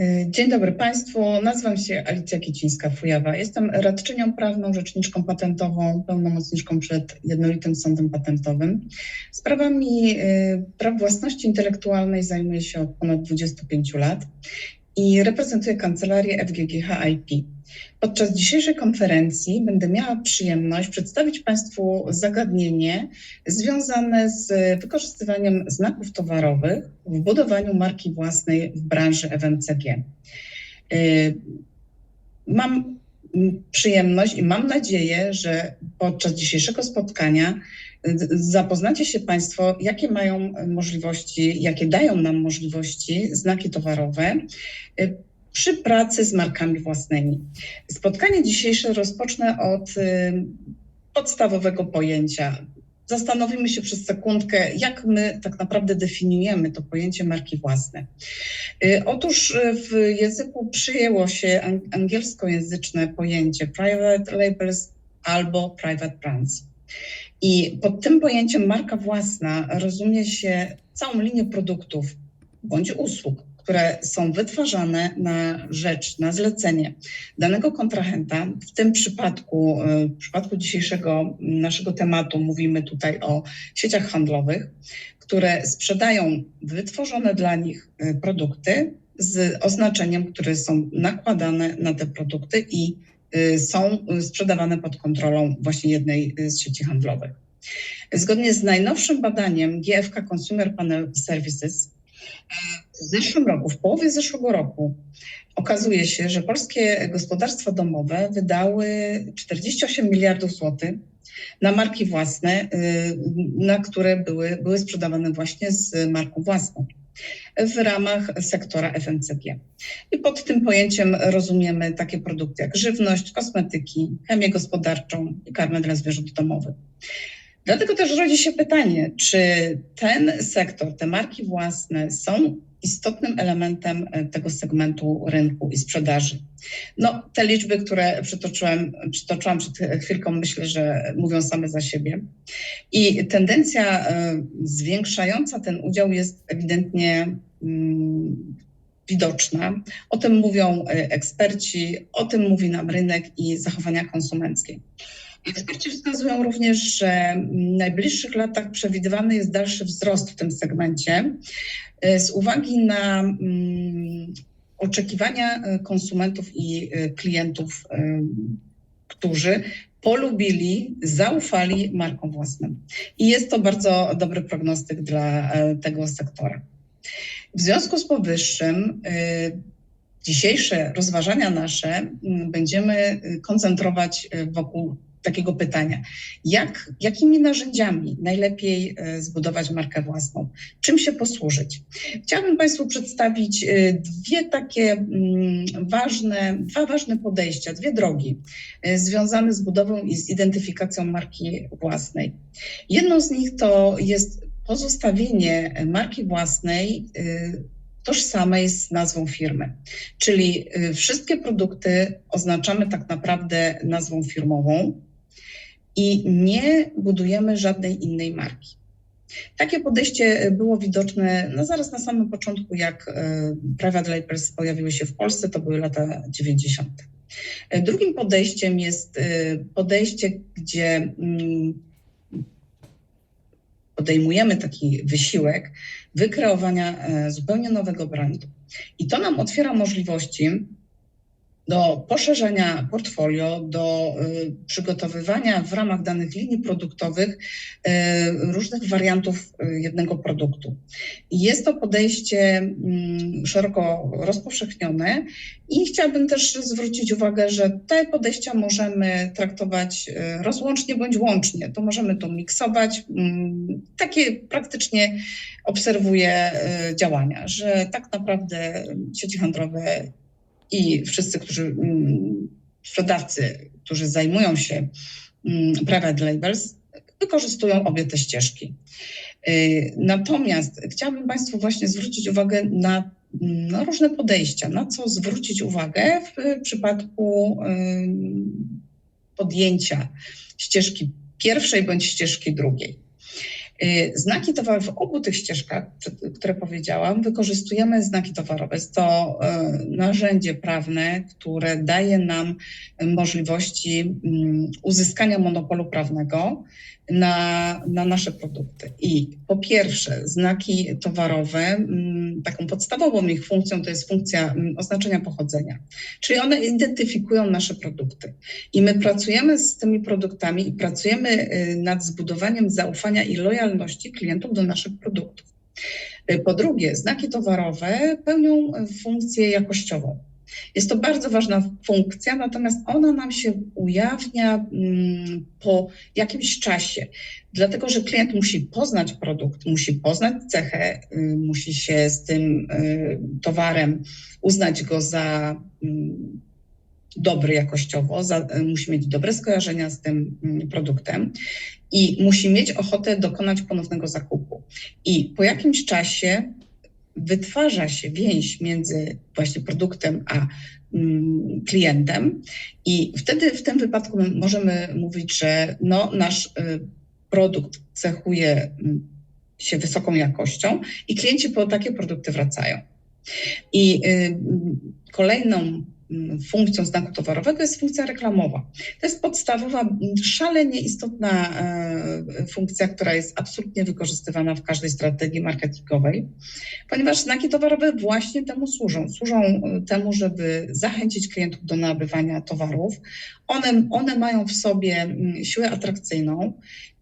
Y, Dzień dobry Państwu. Nazywam się Alicja Kicińska-Fujawa. Jestem radczynią prawną, rzeczniczką patentową, pełnomocniczką przed Jednolitym Sądem Patentowym. Sprawami y, praw własności intelektualnej zajmuję się od ponad 25 lat i reprezentuję kancelarię FGGH IP. Podczas dzisiejszej konferencji będę miała przyjemność przedstawić Państwu zagadnienie związane z wykorzystywaniem znaków towarowych w budowaniu marki własnej w branży FMCG. Y, Mam przyjemność i mam nadzieję, że podczas dzisiejszego spotkania zapoznacie się Państwo, jakie mają możliwości, jakie dają nam możliwości znaki towarowe y, przy pracy z markami własnymi. Spotkanie dzisiejsze rozpocznę od y, podstawowego pojęcia. Zastanowimy się przez sekundkę, jak my tak naprawdę definiujemy to pojęcie marki własne. Y, Otóż w języku przyjęło się ang- angielskojęzyczne pojęcie private labels albo private brands. I pod tym pojęciem marka własna rozumie się całą linię produktów bądź usług, które są wytwarzane na rzecz, na zlecenie danego kontrahenta. W tym przypadku, y, w przypadku dzisiejszego naszego tematu, mówimy tutaj o sieciach handlowych, które sprzedają wytworzone dla nich y, produkty z oznaczeniem, które są nakładane na te produkty i są sprzedawane pod kontrolą właśnie jednej y, z sieci handlowych. Zgodnie z najnowszym badaniem GFK Consumer Panel Services, w zeszłym roku, w połowie zeszłego roku, okazuje się, że polskie gospodarstwa domowe wydały 48 miliardów złotych na marki własne, y, na które były, były sprzedawane właśnie z marką własną w ramach sektora FMCG. I pod tym pojęciem rozumiemy takie produkty jak żywność, kosmetyki, chemię gospodarczą i karmę dla zwierząt domowych. Dlatego też rodzi się pytanie, czy ten sektor, te marki własne są istotnym elementem e, tego segmentu rynku i sprzedaży. No, te liczby, które przytoczyłem, przytoczyłam przed chwilką, myślę, że mówią same za siebie. I tendencja e, zwiększająca ten udział jest ewidentnie mm, widoczna. O tym mówią e, eksperci, o tym mówi nam rynek i zachowania konsumenckie. Eksperci wskazują również, że w najbliższych latach przewidywany jest dalszy wzrost w tym segmencie e, z uwagi na mm, oczekiwania e, konsumentów i e, klientów, którzy polubili, zaufali markom własnym. I jest to bardzo dobry prognostyk dla tego sektora. W związku z powyższym dzisiejsze rozważania nasze m, będziemy koncentrować wokół takiego pytania. Jak, jakimi narzędziami najlepiej e, zbudować markę własną? Czym się posłużyć? Chciałabym Państwu przedstawić e, dwie takie mm, ważne, dwa ważne podejścia, dwie drogi e, związane z budową i z identyfikacją marki własnej. Jedną z nich to jest pozostawienie marki własnej tożsamej z nazwą firmy. Czyli wszystkie produkty oznaczamy tak naprawdę nazwą firmową i nie budujemy żadnej innej marki. Takie podejście było widoczne no zaraz na samym początku, jak y, private labels pojawiły się w Polsce, to były lata 90. Y, Drugim podejściem jest y, podejście, gdzie mm, podejmujemy taki wysiłek wykreowania e, zupełnie nowego brandu. I to nam otwiera możliwości do poszerzenia portfolio, do y, przygotowywania w ramach danych linii produktowych y, różnych wariantów y, jednego produktu. Jest to podejście mm, szeroko rozpowszechnione i chciałabym też zwrócić uwagę, że te podejścia możemy traktować rozłącznie bądź łącznie. To możemy to miksować. Mm, Takie praktycznie obserwuję działania, że tak naprawdę sieci handlowe i wszyscy, którzy mm, sprzedawcy, którzy zajmują się mm, private labels, wykorzystują obie te ścieżki. Y, Natomiast chciałabym Państwu właśnie zwrócić uwagę na, mm, na różne podejścia, na co zwrócić uwagę w przypadku ym, podjęcia ścieżki pierwszej bądź ścieżki drugiej. Y, Znaki towarowe w obu tych ścieżkach, które powiedziałam, wykorzystujemy znaki towarowe. Jest to e, narzędzie prawne, które daje nam możliwości mm, uzyskania monopolu prawnego na, na nasze produkty. I po pierwsze, znaki towarowe, mm, taką podstawową ich funkcją to jest funkcja mm, oznaczenia pochodzenia, czyli one identyfikują nasze produkty. I my pracujemy z tymi produktami i pracujemy y, nad zbudowaniem zaufania i lojalności klientów do naszych produktów. Y, Po drugie, znaki towarowe pełnią y, funkcję jakościową. Jest to bardzo ważna funkcja, natomiast ona nam się ujawnia mm, po jakimś czasie, dlatego że klient musi poznać produkt, musi poznać cechę, y, musi się z tym y, towarem uznać go za mm, dobry jakościowo, za, y, musi mieć dobre skojarzenia z tym mm, produktem i musi mieć ochotę dokonać ponownego zakupu. I po jakimś czasie wytwarza się więź między właśnie produktem a mm, klientem i wtedy w tym wypadku my możemy mówić, że no, nasz y, produkt cechuje mm, się wysoką jakością i klienci po takie produkty wracają. I y, kolejną mm, funkcją znaku towarowego jest funkcja reklamowa. To jest podstawowa, szalenie istotna e, funkcja, która jest absolutnie wykorzystywana w każdej strategii marketingowej, ponieważ znaki towarowe właśnie temu służą. Służą e, temu, żeby zachęcić klientów do nabywania towarów. One, one mają w sobie siłę atrakcyjną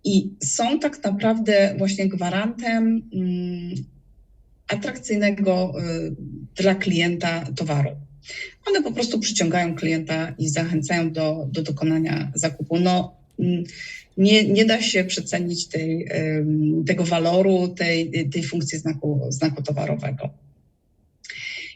i są tak naprawdę właśnie gwarantem mm, atrakcyjnego y, dla klienta towaru. One po prostu przyciągają klienta i zachęcają do, do dokonania zakupu. No, nie, nie da się przecenić tej, tego waloru, tej, tej funkcji znaku, znaku towarowego.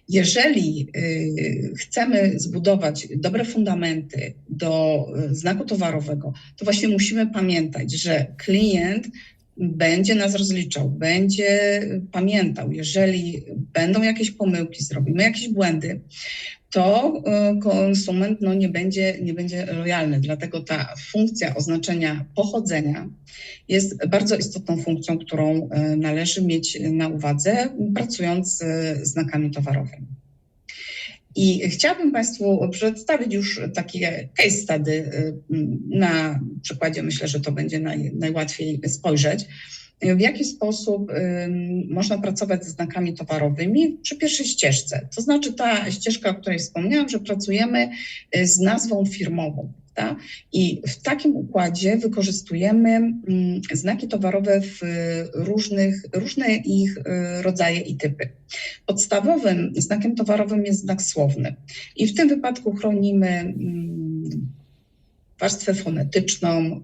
Jeżeli y, chcemy zbudować dobre fundamenty do y, znaku towarowego, to właśnie musimy pamiętać, że klient będzie nas rozliczał, będzie pamiętał, jeżeli będą jakieś pomyłki, zrobimy jakieś błędy, to y, konsument no, nie, będzie, nie będzie lojalny. Dlatego ta funkcja oznaczenia pochodzenia jest bardzo istotną funkcją, którą y, należy mieć na uwadze, pracując z znakami towarowymi. I chciałabym Państwu przedstawić już takie case study y, na przykładzie, myślę, że to będzie naj, najłatwiej spojrzeć, w jaki sposób ym, można pracować ze znakami towarowymi przy pierwszej ścieżce. To znaczy ta ścieżka, o której wspomniałam, że pracujemy y, z nazwą firmową. prawda? I w takim układzie wykorzystujemy mm, znaki towarowe w różnych, różne ich y, rodzaje i typy. Podstawowym znakiem towarowym jest znak słowny. I w tym wypadku chronimy mm, warstwę fonetyczną.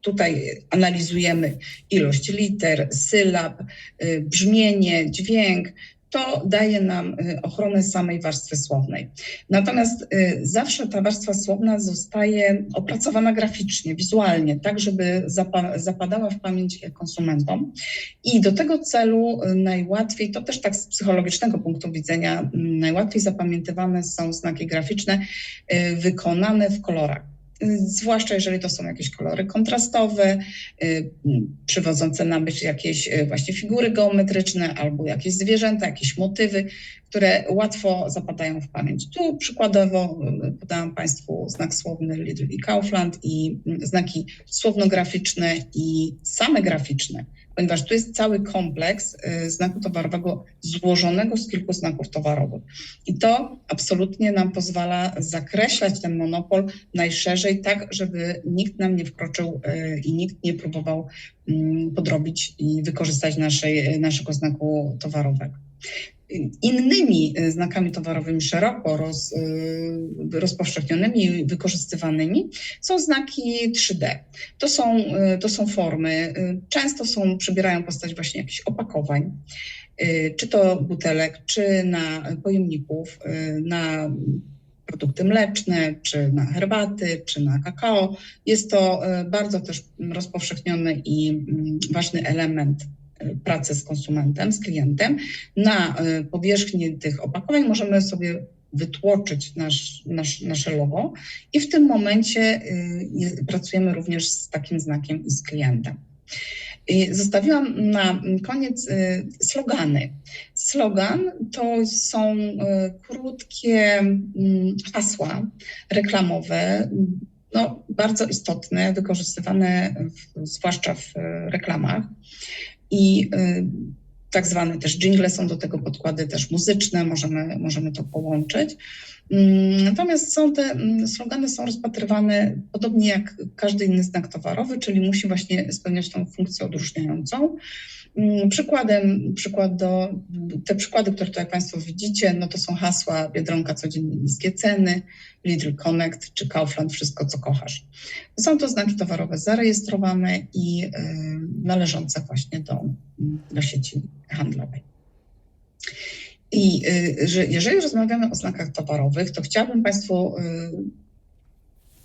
Tutaj analizujemy ilość liter, sylab, y, brzmienie, dźwięk. To daje nam y, ochronę samej warstwy słownej. Natomiast y, zawsze ta warstwa słowna zostaje opracowana graficznie, wizualnie, tak żeby zapa- zapadała w pamięć konsumentom. I do tego celu najłatwiej, to też tak z psychologicznego punktu widzenia, najłatwiej zapamiętywane są znaki graficzne wykonane w kolorach. Zwłaszcza jeżeli to są jakieś kolory kontrastowe, y, przywodzące na myśl jakieś y, właśnie figury geometryczne albo jakieś zwierzęta, jakieś motywy, które łatwo zapadają w pamięć. Tu przykładowo y, podałam Państwu znak słowny Lidl i Kaufland i znaki słownograficzne i same graficzne ponieważ tu jest cały kompleks y, znaku towarowego złożonego z kilku znaków towarowych. I to absolutnie nam pozwala zakreślać ten monopol najszerzej, tak żeby nikt nam nie wkroczył y, i nikt nie próbował mm, podrobić i wykorzystać naszej, naszego znaku towarowego. Innymi y, znakami towarowymi szeroko roz, y, rozpowszechnionymi wykorzystywanymi są znaki 3D. To są, y, to są formy, często są, przybierają postać właśnie jakichś opakowań, czy to butelek, czy na pojemników, na produkty mleczne, czy na herbaty, czy na kakao. Jest to bardzo też rozpowszechniony i mm, ważny element pracy z konsumentem, z klientem. Na y, powierzchni tych opakowań możemy sobie wytłoczyć nasz, nasz, nasze logo i w tym momencie y, je- pracujemy również z takim znakiem i z klientem. Zostawiłam na koniec y, slogany. Slogan to są y, krótkie mm, hasła reklamowe, no, bardzo istotne, wykorzystywane w, zwłaszcza w reklamach. I y, tak zwane też jingle są do tego podkłady też muzyczne, możemy, możemy to połączyć. Mm, Natomiast są te mm, slogany są rozpatrywane podobnie jak każdy inny znak towarowy, czyli musi właśnie spełniać tą funkcję odróżniającą. Mm, Przykładem, przykład do, te przykłady, które tutaj Państwo widzicie, no to są hasła Biedronka codziennie niskie ceny, Lidl Connect czy Kaufland wszystko co kochasz. Są to znaki towarowe zarejestrowane i y, należące właśnie do, do sieci handlowej. I y, że jeżeli rozmawiamy o znakach towarowych, to chciałabym Państwu y,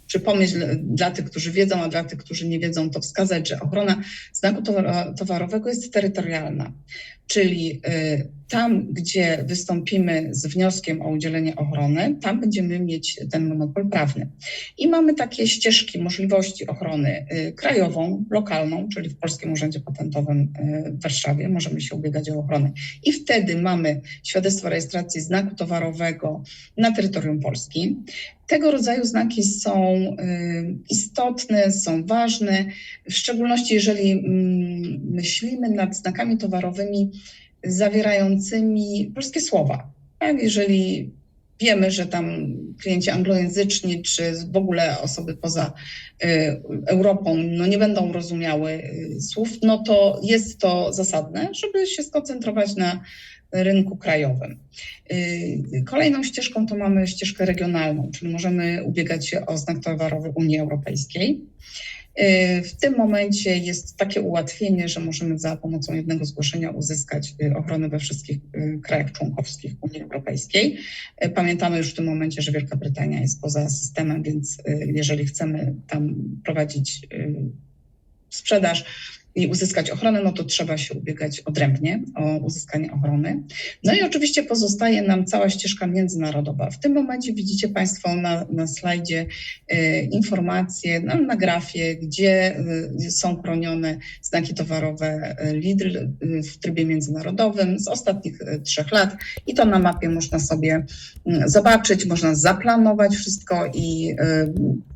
przypomnieć dla, tych, którzy wiedzą, a dla tych, którzy nie wiedzą, to wskazać, że ochrona znaku towar- towarowego jest terytorialna. Czyli y, tam, gdzie wystąpimy z wnioskiem o udzielenie ochrony, tam będziemy mieć ten monopol prawny. I mamy takie ścieżki możliwości ochrony y, krajową, lokalną, czyli w Polskim Urzędzie Patentowym y, w Warszawie możemy się ubiegać o ochronę. I wtedy mamy świadectwo rejestracji znaku towarowego na terytorium Polski. Tego rodzaju znaki są istotne, są ważne, w szczególności jeżeli mm, myślimy nad znakami towarowymi zawierającymi polskie słowa. Tak? Jeżeli wiemy, że tam klienci anglojęzyczni czy w ogóle osoby poza y, Europą no nie będą rozumiały y, słów, no to jest to zasadne, żeby się skoncentrować na rynku krajowym. Y, Kolejną ścieżką to mamy ścieżkę regionalną, czyli możemy ubiegać się o znak towarowy Unii Europejskiej. Y, W tym momencie jest takie ułatwienie, że możemy za pomocą jednego zgłoszenia uzyskać y, ochronę we wszystkich y, krajach członkowskich Unii Europejskiej. Pamiętamy już w tym momencie, że Wielka Brytania jest poza systemem, więc jeżeli chcemy tam prowadzić sprzedaż i uzyskać ochronę, no to trzeba się ubiegać odrębnie o uzyskanie ochrony. No i oczywiście pozostaje nam cała ścieżka międzynarodowa. W tym momencie widzicie Państwo na, na slajdzie y, informacje na, na grafie, gdzie y, są chronione znaki towarowe y, Lidl w trybie międzynarodowym z ostatnich trzech lat i to na mapie można sobie y, zobaczyć, można zaplanować wszystko i y,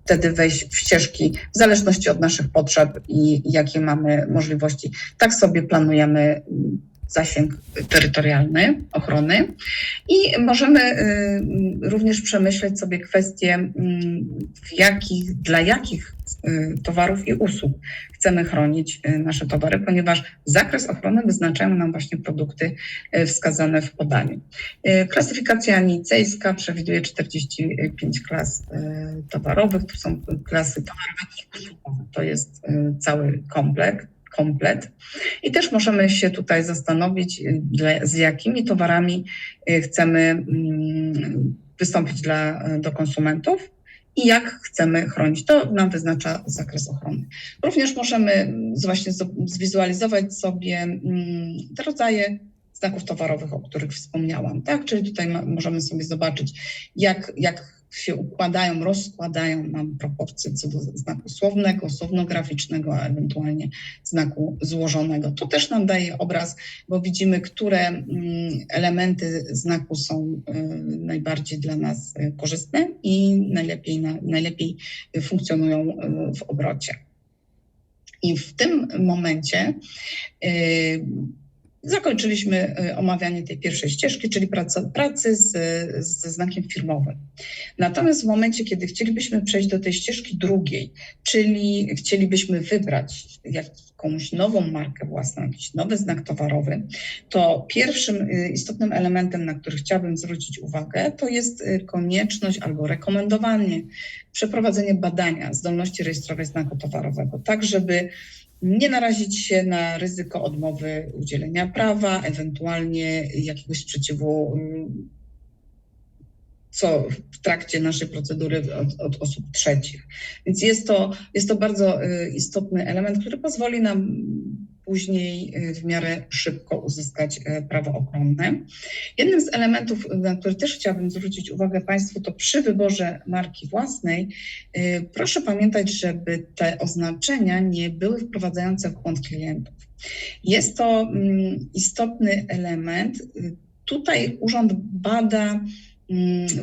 wtedy wejść w ścieżki w zależności od naszych potrzeb i jakie mamy możliwości. Tak sobie planujemy mm, zasięg terytorialny ochrony i możemy y, również przemyśleć sobie kwestie, mm, w jakich, dla jakich towarów i usług chcemy chronić y, nasze towary, ponieważ zakres ochrony wyznaczają nam właśnie produkty y, wskazane w podaniu. Y, Klasyfikacja nicejska przewiduje 45 klas y, towarowych. Tu są klasy towarowe i usługowe. To jest y, cały komplet. komplet. I też możemy się tutaj zastanowić, y, z jakimi towarami y, chcemy mm, wystąpić dla, y, do konsumentów i jak chcemy chronić. To nam wyznacza zakres ochrony. Również możemy mm, właśnie zwizualizować sobie mm, te rodzaje znaków towarowych, o których wspomniałam, tak? Czyli tutaj możemy sobie zobaczyć, jak, jak się układają, rozkładają nam proporcje co do znaku słownego, słownograficznego, a ewentualnie znaku złożonego. To też nam daje obraz, bo widzimy, które mm, elementy znaku są y, najbardziej dla nas korzystne i najlepiej, na, najlepiej funkcjonują y, w obrocie. I w tym momencie y, zakończyliśmy y, omawianie tej pierwszej ścieżki, czyli pracy z, ze znakiem firmowym. Natomiast w momencie, kiedy chcielibyśmy przejść do tej ścieżki drugiej, czyli chcielibyśmy wybrać jakąś nową markę własną, jakiś nowy znak towarowy, to pierwszym y, istotnym elementem, na który chciałabym zwrócić uwagę, to jest y, konieczność albo rekomendowanie przeprowadzenie badania zdolności rejestrowej znaku towarowego, tak żeby nie narazić się na ryzyko odmowy udzielenia prawa, ewentualnie jakiegoś sprzeciwu, mm, co w trakcie naszej procedury od, od osób trzecich. Więc jest to, jest to bardzo y, istotny element, który pozwoli nam później y, w miarę szybko uzyskać y, prawo ochronne. Jednym z elementów, na który też chciałabym zwrócić uwagę Państwu, to przy wyborze marki własnej, proszę pamiętać, żeby te oznaczenia nie były wprowadzające w błąd klientów. Jest to mm, istotny element. Tutaj urząd bada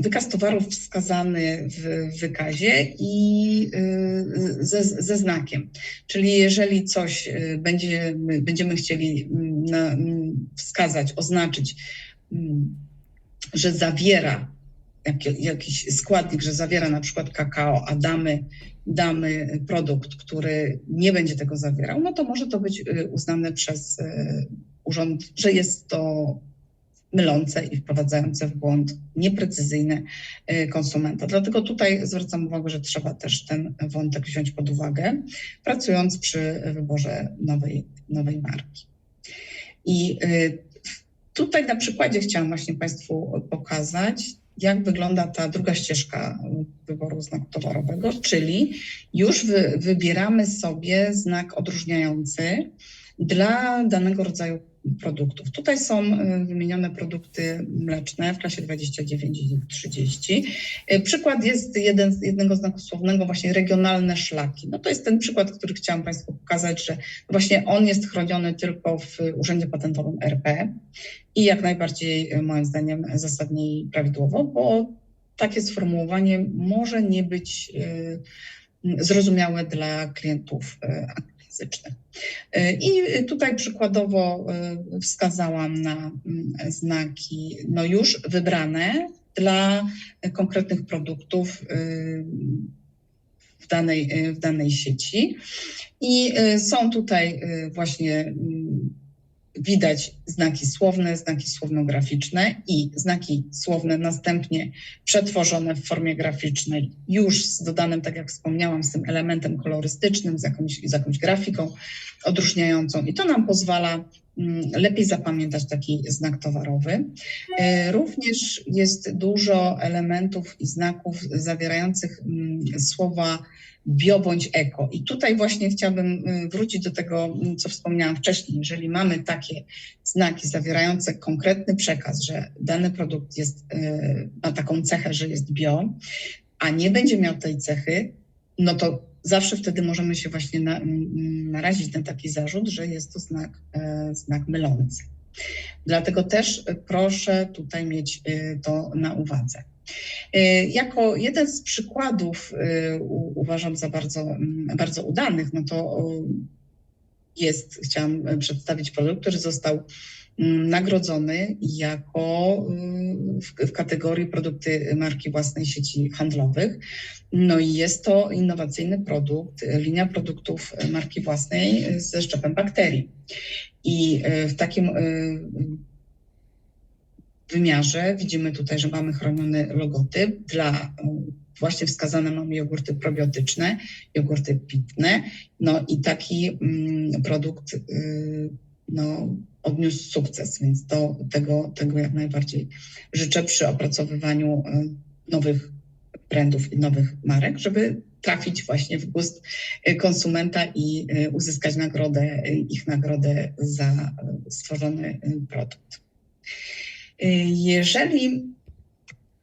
wykaz towarów wskazany w wykazie i y, ze, ze znakiem. Czyli jeżeli coś y, będzie, będziemy chcieli mm, na, mm, wskazać, oznaczyć, mm, że zawiera jak, jakiś składnik, że zawiera na przykład kakao, a damy, damy produkt, który nie będzie tego zawierał, no to może to być y, uznane przez urząd, że jest to mylące i wprowadzające w błąd nieprecyzyjne y, konsumenta. Dlatego tutaj zwracam uwagę, że trzeba też ten wątek wziąć pod uwagę, pracując przy wyborze nowej, nowej marki. I y, tutaj na przykładzie chciałam właśnie Państwu pokazać, jak wygląda ta druga ścieżka wyboru znaku towarowego, czyli już wy, wybieramy sobie znak odróżniający dla danego rodzaju produktów. Tutaj są y, wymienione produkty mleczne w klasie 29 i 30. Y, Przykład jest jeden, jednego znaku słownego, właśnie regionalne szlaki. No to jest ten przykład, który chciałam Państwu pokazać, że właśnie on jest chroniony tylko w Urzędzie Patentowym RP i jak najbardziej y, moim zdaniem zasadnie i prawidłowo, bo takie sformułowanie może nie być zrozumiałe dla klientów y, I tutaj przykładowo y, wskazałam na mm, znaki no już wybrane dla konkretnych produktów y, w danej, w danej sieci. I są tutaj właśnie mm, widać znaki słowne, znaki słowno-graficzne i znaki słowne następnie przetworzone w formie graficznej, już z dodanym, tak jak wspomniałam, z tym elementem kolorystycznym, z jakąś, z jakąś grafiką odróżniającą. I to nam pozwala lepiej zapamiętać taki znak towarowy. E, Również jest dużo elementów i znaków zawierających mm, słowa bio bądź eko. I tutaj właśnie chciałabym y, wrócić do tego, mm, co wspomniałam wcześniej. Jeżeli mamy takie znaki zawierające konkretny przekaz, że dany produkt jest, y, ma taką cechę, że jest bio, a nie będzie miał tej cechy, no to zawsze wtedy możemy się właśnie na, mm, narazić na taki zarzut, że jest to znak, e, znak mylący. Dlatego też y, proszę tutaj mieć y, to na uwadze. Jako jeden z przykładów uważam za bardzo, mm, bardzo udanych, no to jest, chciałam przedstawić produkt, który został nagrodzony jako y, w, w kategorii produkty marki własnej sieci handlowych. No i jest to innowacyjny produkt, linia produktów marki własnej ze szczepem bakterii. I y, w takim y, wymiarze widzimy tutaj, że mamy chroniony logotyp. Dla y, właśnie wskazane mamy jogurty probiotyczne, jogurty pitne. No i taki mm, produkt y, no, odniósł sukces, więc to, tego, tego jak najbardziej życzę przy opracowywaniu y, nowych brandów i nowych marek, żeby trafić właśnie w gust y, konsumenta i y, uzyskać nagrodę, ich nagrodę za stworzony produkt. Jeżeli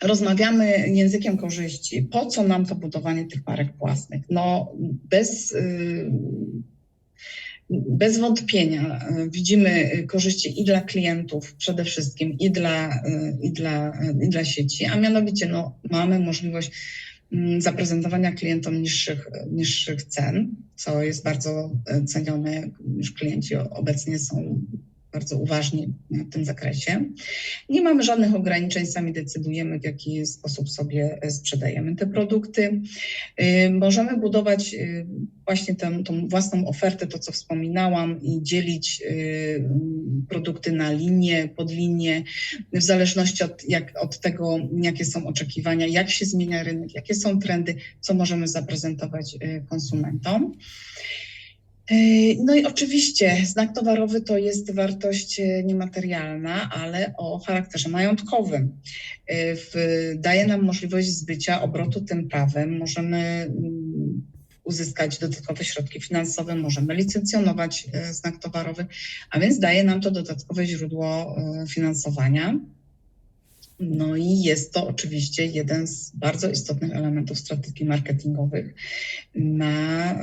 rozmawiamy językiem korzyści, po co nam to budowanie tych marek własnych? No, bez, bez wątpienia y, widzimy korzyści i dla klientów przede wszystkim, i dla, y, i dla, i dla sieci, a mianowicie no, mamy możliwość mm, zaprezentowania klientom niższych, niższych cen, co jest bardzo e, cenione, już klienci obecnie są bardzo uważni w tym zakresie. Nie mamy żadnych ograniczeń, sami decydujemy, w jaki sposób sobie sprzedajemy te produkty. Y, Możemy budować y, właśnie tę, tą własną ofertę, to co wspominałam, i dzielić y, produkty na linie, podlinie, w zależności od, jak, od tego, jakie są oczekiwania, jak się zmienia rynek, jakie są trendy, co możemy zaprezentować konsumentom. Y, No i oczywiście znak towarowy to jest wartość y, niematerialna, ale o charakterze majątkowym. W- Daje nam możliwość zbycia obrotu tym prawem. Możemy mm, uzyskać dodatkowe środki finansowe, możemy licencjonować e, znak towarowy, a więc daje nam to dodatkowe źródło e, finansowania. No i jest to oczywiście jeden z bardzo istotnych elementów strategii marketingowych, na,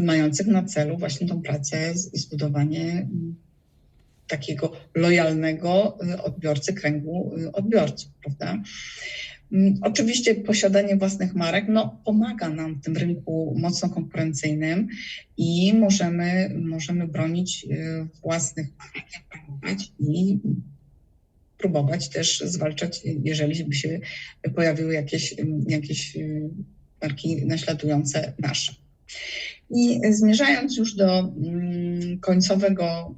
mających na celu właśnie tą pracę i zbudowanie mm, takiego lojalnego e, odbiorcy, kręgu e, odbiorców, prawda? Mm, Oczywiście posiadanie własnych marek no, pomaga nam w tym rynku mocno konkurencyjnym i możemy, możemy bronić e, własnych marek, i próbować też zwalczać, jeżeli by się pojawiły jakieś, jakieś e, marki naśladujące nasze. I zmierzając już do mm, końcowego,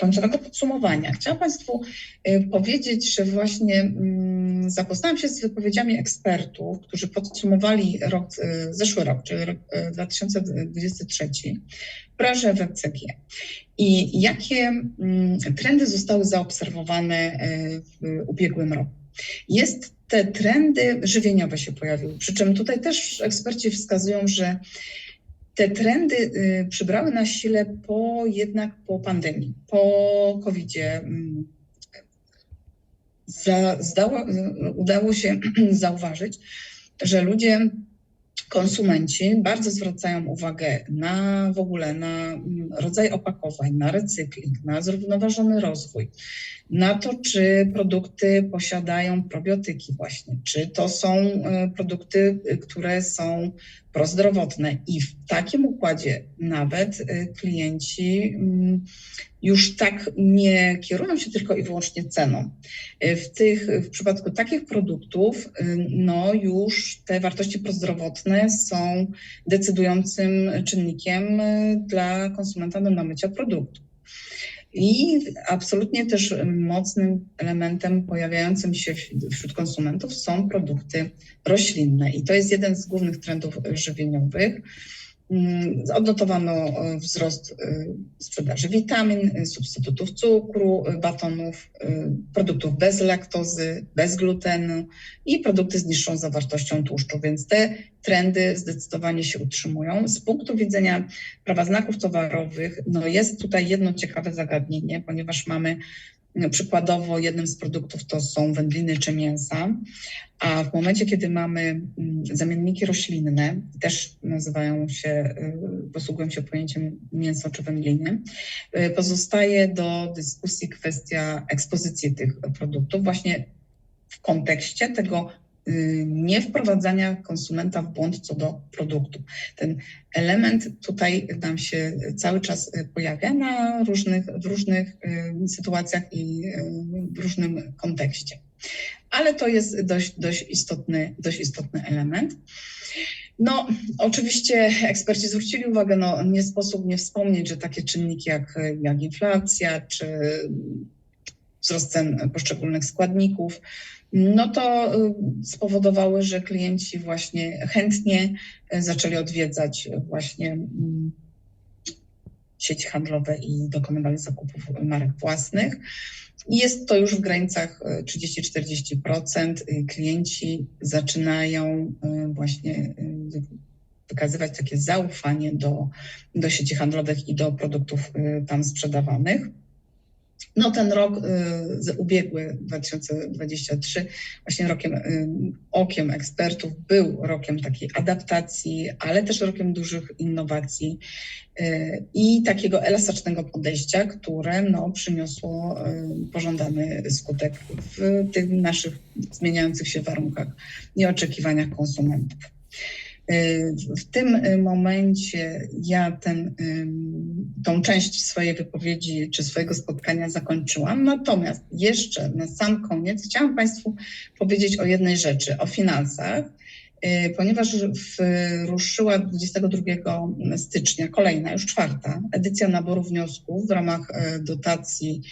końcowego podsumowania, chciałam Państwu y, powiedzieć, że właśnie mm, zapoznałam się z wypowiedziami ekspertów, którzy podsumowali rok, y, zeszły rok, czyli rok y, 2023 w branży FMCG. I jakie mm, trendy zostały zaobserwowane y, w ubiegłym roku? Jest te trendy żywieniowe się pojawiły, przy czym tutaj też eksperci wskazują, że te trendy y, przybrały na sile po jednak po pandemii, po COVID-zie. Za, zdało, udało się zauważyć, że ludzie, konsumenci bardzo zwracają uwagę na w ogóle na mm, rodzaj opakowań, na recykling, na zrównoważony rozwój, na to, czy produkty posiadają probiotyki właśnie, czy to są e, produkty, y, które są prozdrowotne. I w takim układzie nawet y, klienci mm, już tak nie kierują się tylko i wyłącznie ceną. Y, W, tych, w przypadku takich produktów, y, no już te wartości prozdrowotne są decydującym czynnikiem y, dla konsumenta do nabycia produktu. I absolutnie też mocnym elementem pojawiającym się wśród konsumentów są produkty roślinne. I to jest jeden z głównych trendów e, żywieniowych. Mm, Odnotowano e, wzrost e, sprzedaży witamin, e, substytutów cukru, batonów, produktów bez laktozy, bez glutenu i produkty z niższą zawartością tłuszczu, więc te trendy zdecydowanie się utrzymują. Z punktu widzenia prawa znaków towarowych, no jest tutaj jedno ciekawe zagadnienie, ponieważ mamy przykładowo jednym z produktów to są wędliny czy mięsa, a w momencie, kiedy mamy mm, zamienniki roślinne, też nazywają się, y, posługują się pojęciem mięso czy wędliny, y, pozostaje do dyskusji kwestia ekspozycji tych produktów właśnie w kontekście tego nie wprowadzania konsumenta w błąd co do produktu. Ten element tutaj nam się cały czas y, pojawia na różnych, w różnych y, sytuacjach i y, w różnym kontekście. Ale to jest dość, dość, istotny, dość istotny element. No, oczywiście eksperci zwrócili uwagę, no nie sposób nie wspomnieć, że takie czynniki jak, jak inflacja czy wzrost cen poszczególnych składników, no to y, spowodowały, że klienci właśnie chętnie y, zaczęli odwiedzać właśnie mm, sieci handlowe i dokonywali zakupów marek własnych. Jest to już w granicach y, 30-40%. Y, Klienci zaczynają y, właśnie y, wykazywać takie zaufanie do, do sieci handlowych i do produktów y, tam sprzedawanych. No ten rok y, ubiegły 2023 właśnie rokiem y, okiem ekspertów był rokiem takiej adaptacji, ale też rokiem dużych innowacji y, i takiego elastycznego podejścia, które no, przyniosło pożądany skutek w tych naszych zmieniających się warunkach i oczekiwaniach konsumentów. Y, W tym y, momencie ja ten, tą część swojej wypowiedzi czy swojego spotkania zakończyłam. Natomiast jeszcze na sam koniec chciałam Państwu powiedzieć o jednej rzeczy, o finansach, y, ponieważ w, ruszyła 22 stycznia kolejna, już czwarta edycja naboru wniosków w ramach dotacji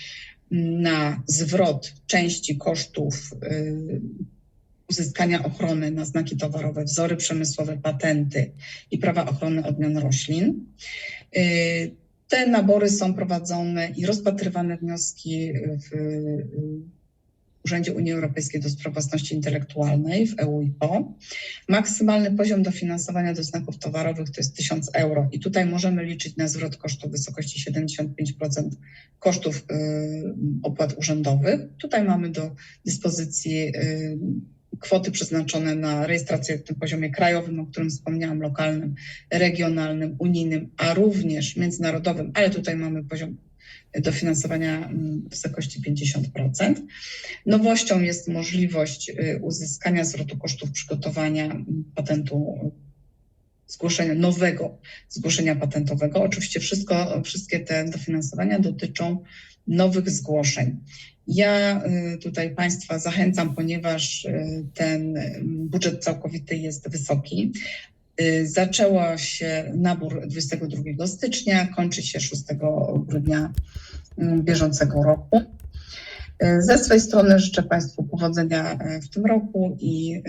na zwrot części kosztów uzyskania ochrony na znaki towarowe, wzory przemysłowe, patenty i prawa ochrony odmian roślin. Y, Te nabory są prowadzone i rozpatrywane wnioski w y, Urzędzie Unii Europejskiej do Spraw Własności Intelektualnej w EUIPO. Maksymalny poziom dofinansowania do znaków towarowych to jest 1000 euro i tutaj możemy liczyć na zwrot kosztów w wysokości 75% kosztów y, opłat urzędowych. Tutaj mamy do dyspozycji kwoty przeznaczone na rejestrację w tym poziomie krajowym, o którym wspomniałam, lokalnym, regionalnym, unijnym, a również międzynarodowym, ale tutaj mamy poziom dofinansowania mm, w wysokości 50%. Nowością jest możliwość y, uzyskania zwrotu kosztów przygotowania mm, patentu, zgłoszenia nowego zgłoszenia patentowego. Oczywiście wszystko, wszystkie te dofinansowania dotyczą nowych zgłoszeń. Ja y, tutaj Państwa zachęcam, ponieważ y, ten y, budżet całkowity jest wysoki. Y, Zaczęło się nabór 22 stycznia, kończy się 6 grudnia y, bieżącego roku. Ze swej strony życzę Państwu powodzenia w tym roku i